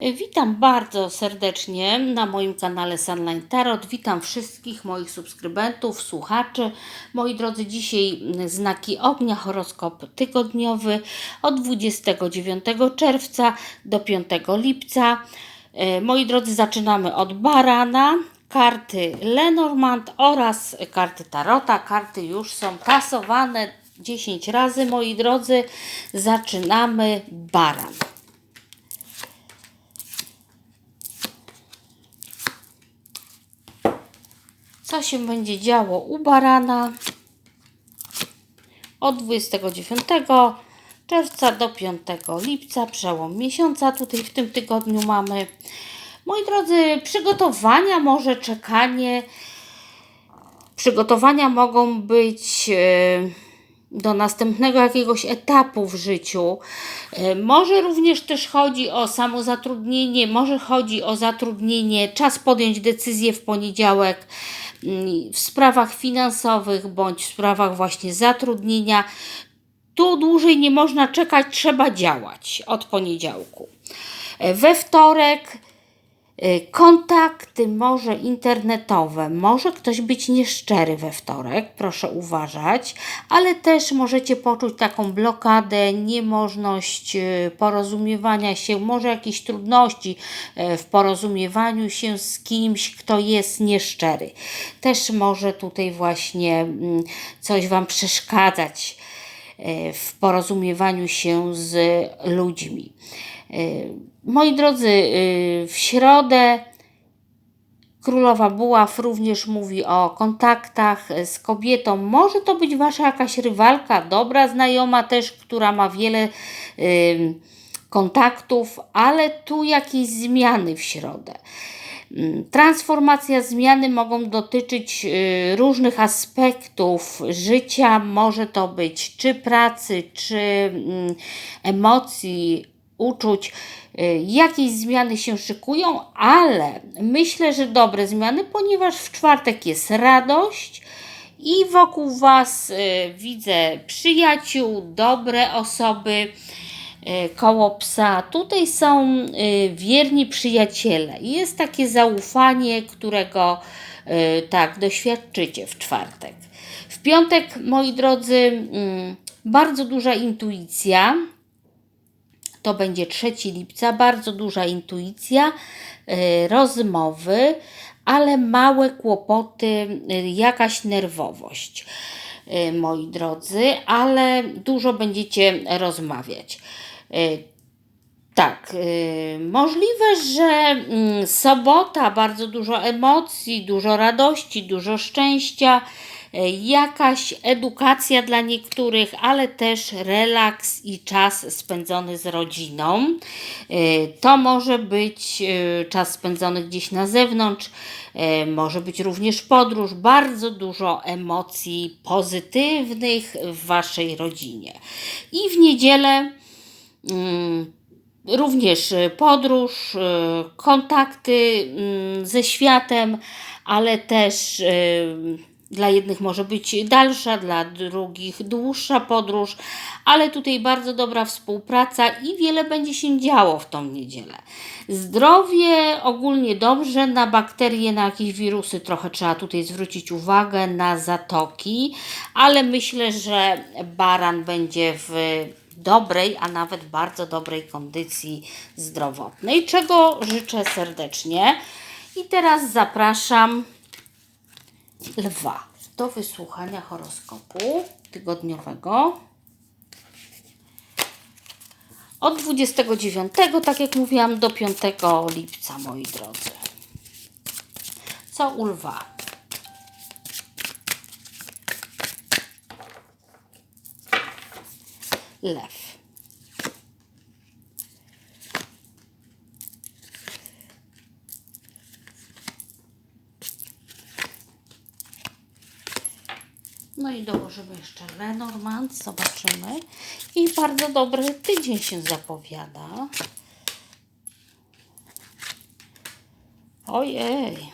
Witam bardzo serdecznie na moim kanale Sunline Tarot. Witam wszystkich moich subskrybentów, słuchaczy. Moi drodzy, dzisiaj znaki ognia, horoskop tygodniowy od 29 czerwca do 5 lipca. E, Moi drodzy, zaczynamy od barana, karty Lenormand oraz karty Tarota. Karty już są tasowane 10 razy, moi drodzy. Zaczynamy baran. Co się będzie działo u barana od 29 czerwca do 5 lipca, przełom miesiąca tutaj w tym tygodniu mamy. Moi drodzy, przygotowania, może czekanie. Przygotowania mogą być e, do następnego jakiegoś etapu w życiu. E, Może również też chodzi o samozatrudnienie, może chodzi o zatrudnienie, czas podjąć decyzję w poniedziałek mm, w sprawach finansowych bądź w sprawach właśnie zatrudnienia. Tu dłużej nie można czekać, trzeba działać od poniedziałku. E, We wtorek Kontakty może internetowe. Może ktoś być nieszczery we wtorek, proszę uważać, ale też możecie poczuć taką blokadę, niemożność y, porozumiewania się, może jakieś trudności y, w porozumiewaniu się z kimś, kto jest nieszczery. Też może tutaj właśnie mm, coś Wam przeszkadzać w porozumiewaniu się z ludźmi. E, Moi drodzy, e, w środę Królowa Buław również mówi o kontaktach z kobietą. Może to być wasza jakaś rywalka, dobra znajoma też, która ma wiele kontaktów, ale tu jakieś zmiany w środę. Mm, Transformacja, zmiany mogą dotyczyć y, różnych aspektów życia. Może to być czy pracy, czy mm, emocji, uczuć. Y, Jakieś zmiany się szykują, ale myślę, że dobre zmiany, ponieważ w czwartek jest radość i wokół Was y, widzę przyjaciół, dobre osoby koło psa. Tutaj są y, wierni przyjaciele. Jest takie zaufanie, którego y, tak doświadczycie w czwartek. W piątek, moi drodzy, mm, bardzo duża intuicja. To będzie 3 lipca, bardzo duża intuicja, rozmowy, ale małe kłopoty, jakaś nerwowość, moi drodzy, ale dużo będziecie rozmawiać. Y, tak, y, możliwe, że mm, sobota, bardzo dużo emocji, dużo radości, dużo szczęścia, y, jakaś edukacja dla niektórych, ale też relaks i czas spędzony z rodziną. Y, To może być y, czas spędzony gdzieś na zewnątrz, może być również podróż, bardzo dużo emocji pozytywnych w Waszej rodzinie. I w niedzielę. mm, również podróż, kontakty mm, ze światem, ale też dla jednych może być dalsza, dla drugich dłuższa podróż, ale tutaj bardzo dobra współpraca i wiele będzie się działo w tą niedzielę. Zdrowie ogólnie dobrze, na bakterie, na jakieś wirusy trochę trzeba tutaj zwrócić uwagę, na zatoki, ale myślę, że baran będzie w dobrej, a nawet bardzo dobrej kondycji zdrowotnej, czego życzę serdecznie. I teraz zapraszam lwa do wysłuchania horoskopu tygodniowego. Od 29, tak jak mówiłam, do 5 lipca, moi drodzy. Co u lwa? Lew. No i dołożymy jeszcze Lenormand, zobaczymy. I bardzo dobry tydzień się zapowiada. Ojej.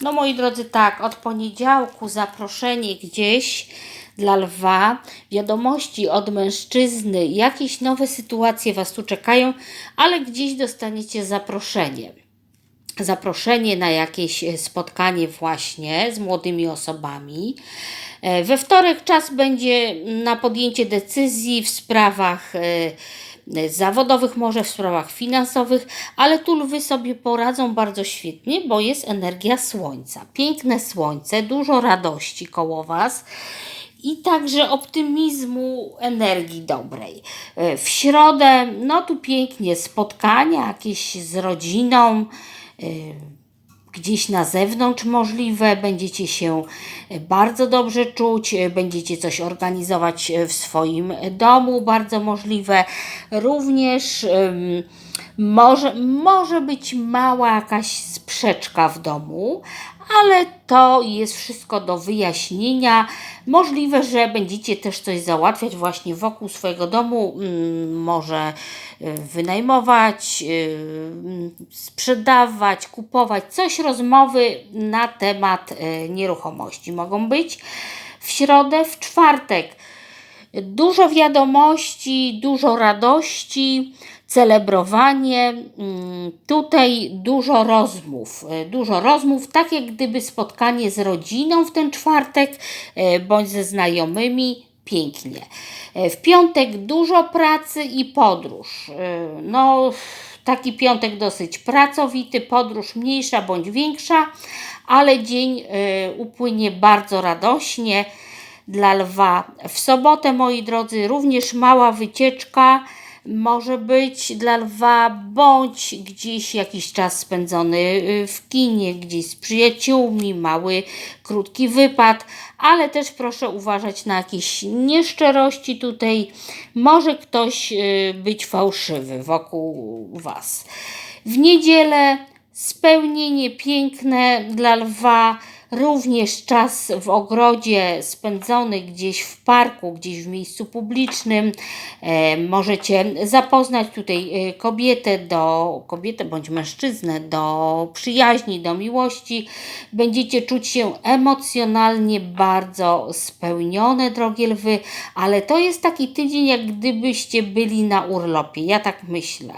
No moi drodzy, tak, od poniedziałku zaproszenie gdzieś Dla lwa wiadomości od mężczyzny, jakieś nowe sytuacje Was tu czekają, ale gdzieś dostaniecie zaproszenie zaproszenie na jakieś e, spotkanie właśnie z młodymi osobami. E, We wtorek czas będzie na podjęcie decyzji w sprawach e, zawodowych, może w sprawach finansowych, ale tu lwy sobie poradzą bardzo świetnie, bo jest energia słońca. Piękne słońce, dużo radości koło Was i także optymizmu, energii dobrej. W środę, no tu pięknie, spotkania jakieś z rodziną, gdzieś na zewnątrz możliwe, będziecie się bardzo dobrze czuć, e, będziecie coś organizować e, w swoim domu, bardzo możliwe. Również może, może być mała jakaś sprzeczka w domu, ale to jest wszystko do wyjaśnienia. Możliwe, że będziecie też coś załatwiać właśnie wokół swojego domu, mm, może y, wynajmować, y, mm, sprzedawać, kupować, coś rozmowy na temat y, nieruchomości mogą być. W środę, w czwartek dużo wiadomości, dużo radości, celebrowanie. mm, Tutaj dużo rozmów, e, dużo rozmów, tak jak gdyby spotkanie z rodziną w ten czwartek e, bądź ze znajomymi. Pięknie. E, W piątek dużo pracy i podróż. No, taki piątek dosyć pracowity, podróż mniejsza bądź większa, ale dzień upłynie bardzo radośnie dla lwa. W sobotę, moi drodzy, również mała wycieczka może być dla lwa, bądź gdzieś jakiś czas spędzony y, w kinie, gdzieś z przyjaciółmi, mały, krótki wypad, ale też proszę uważać na jakieś nieszczerości tutaj. Może ktoś y, być fałszywy wokół Was. W niedzielę spełnienie piękne dla lwa, również czas w ogrodzie spędzony gdzieś w parku, gdzieś w miejscu publicznym. E, możecie zapoznać tutaj e, kobietę do kobietę bądź mężczyznę do przyjaźni, do miłości. Będziecie czuć się emocjonalnie bardzo spełnione, drogie lwy, ale to jest taki tydzień, jak gdybyście byli na urlopie. Ja tak myślę.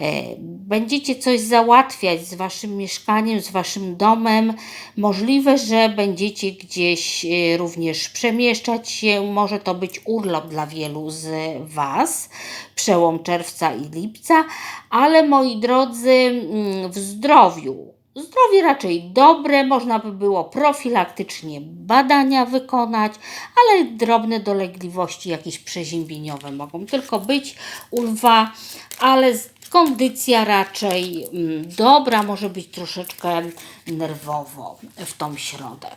E, Będziecie coś załatwiać z waszym mieszkaniem, z waszym domem. Możliwe, że będziecie gdzieś e, również przemieszczać się. Może to być urlop dla wielu z was, przełom czerwca i lipca, ale moi drodzy, mm, w zdrowiu. Zdrowie raczej dobre, można by było profilaktycznie badania wykonać, ale drobne dolegliwości, jakieś przeziębieniowe mogą tylko być u lwa, ale kondycja raczej mm, dobra, może być troszeczkę nerwowo w tą środę.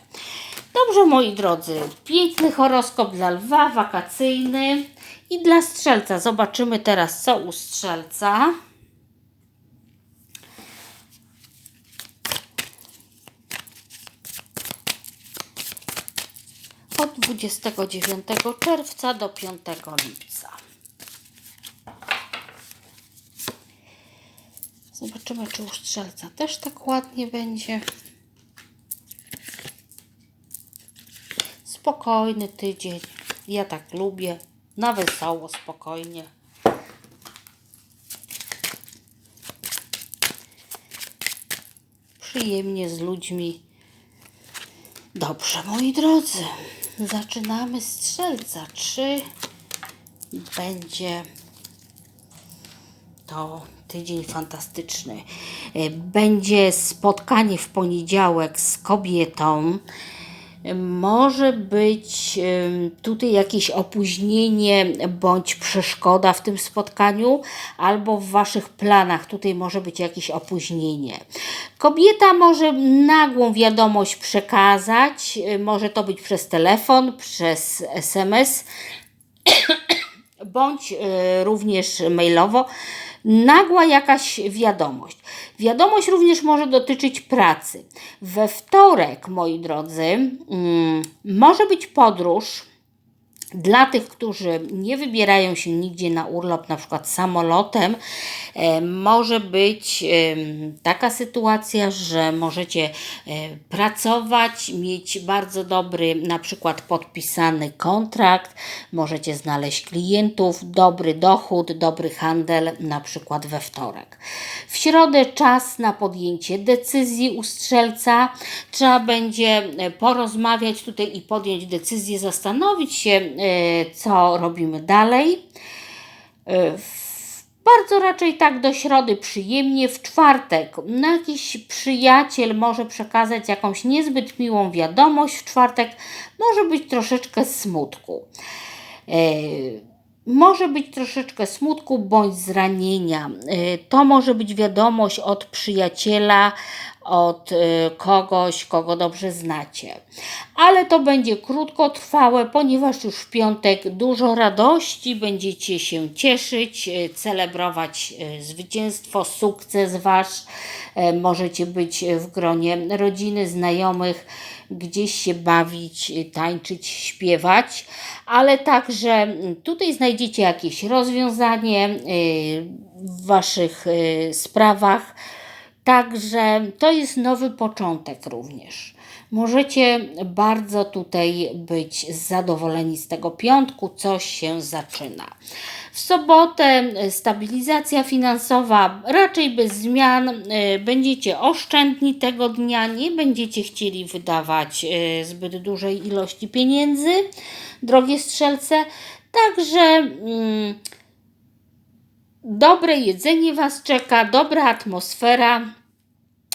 Dobrze, moi drodzy, piękny horoskop dla lwa, wakacyjny i dla strzelca. Zobaczymy teraz, co u strzelca. Od 29 czerwca do 5 lipca. Zobaczymy, czy u strzelca też tak ładnie będzie. Spokojny tydzień. Ja tak lubię. Na wesoło, spokojnie. Przyjemnie z ludźmi. Dobrze, moi drodzy. Zaczynamy strzelca. Czy będzie to tydzień fantastyczny. E, Będzie spotkanie w poniedziałek z kobietą. E, Może być tutaj jakieś opóźnienie bądź przeszkoda w tym spotkaniu, albo w Waszych planach tutaj może być jakieś opóźnienie. Kobieta może nagłą wiadomość przekazać, e, może to być przez telefon, przez SMS, bądź również mailowo, nagła jakaś wiadomość. Wiadomość również może dotyczyć pracy. We wtorek, moi drodzy, mm, może być podróż Dla tych, którzy nie wybierają się nigdzie na urlop, na przykład samolotem, e, może być taka sytuacja, że możecie e, pracować, mieć bardzo dobry, na przykład podpisany kontrakt, możecie znaleźć klientów, dobry dochód, dobry handel, na przykład we wtorek. W środę czas na podjęcie decyzji u strzelca. Trzeba będzie e, porozmawiać tutaj i podjąć decyzję, zastanowić się, co robimy dalej. E, Bardzo raczej tak do środy przyjemnie. W czwartek no jakiś przyjaciel może przekazać jakąś niezbyt miłą wiadomość. W czwartek może być troszeczkę smutku. E, może być troszeczkę smutku bądź zranienia. E, To może być wiadomość od przyjaciela, od e, kogoś, kogo dobrze znacie. Ale to będzie krótkotrwałe, ponieważ już w piątek dużo radości, będziecie się cieszyć, e, celebrować e, zwycięstwo, sukces wasz. Możecie być w gronie rodziny, znajomych, gdzieś się bawić, tańczyć, śpiewać, ale także mm, tutaj znajdziecie jakieś rozwiązanie w waszych sprawach. Także to jest nowy początek również. Możecie bardzo tutaj być zadowoleni z tego piątku, coś się zaczyna. W sobotę stabilizacja finansowa, raczej bez zmian. e, Będziecie oszczędni tego dnia, nie będziecie chcieli wydawać e, zbyt dużej ilości pieniędzy, drogie strzelce. Także. Mm, dobre jedzenie Was czeka, dobra atmosfera,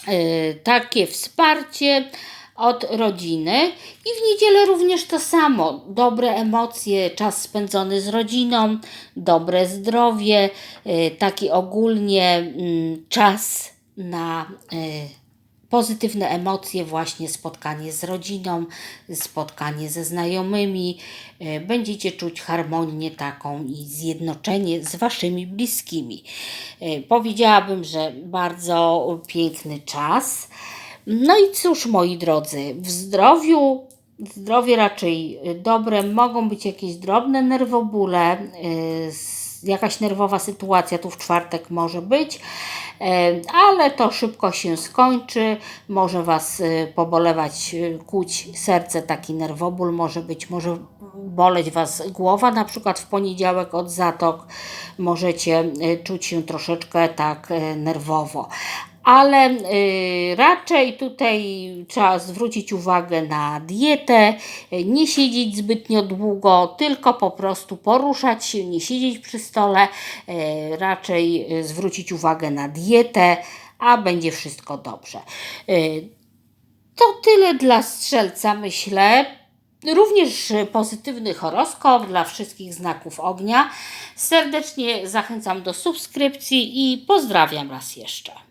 yy, takie wsparcie od rodziny i w niedzielę również to samo. Dobre emocje, czas spędzony z rodziną, dobre zdrowie, yy, taki ogólnie mm, czas na yy, pozytywne emocje, właśnie spotkanie z rodziną, spotkanie ze znajomymi. E, Będziecie czuć harmonię taką i zjednoczenie z waszymi bliskimi. E, Powiedziałabym, że bardzo piękny czas. No i cóż, moi drodzy, w zdrowiu, zdrowie raczej dobre, mogą być jakieś drobne nerwobóle, s- jakaś nerwowa sytuacja tu w czwartek może być, e, ale to szybko się skończy, może Was y, pobolewać, y, kuć serce, taki nerwoból może być, może boleć Was głowa, na przykład w poniedziałek od zatok możecie czuć się troszeczkę tak nerwowo ale y, raczej tutaj trzeba zwrócić uwagę na dietę, nie siedzieć zbytnio długo, tylko po prostu poruszać się, nie siedzieć przy stole, y, raczej y, zwrócić uwagę na dietę, a będzie wszystko dobrze. To tyle dla strzelca, myślę. Również pozytywny horoskop dla wszystkich znaków ognia. Serdecznie zachęcam do subskrypcji i pozdrawiam raz jeszcze.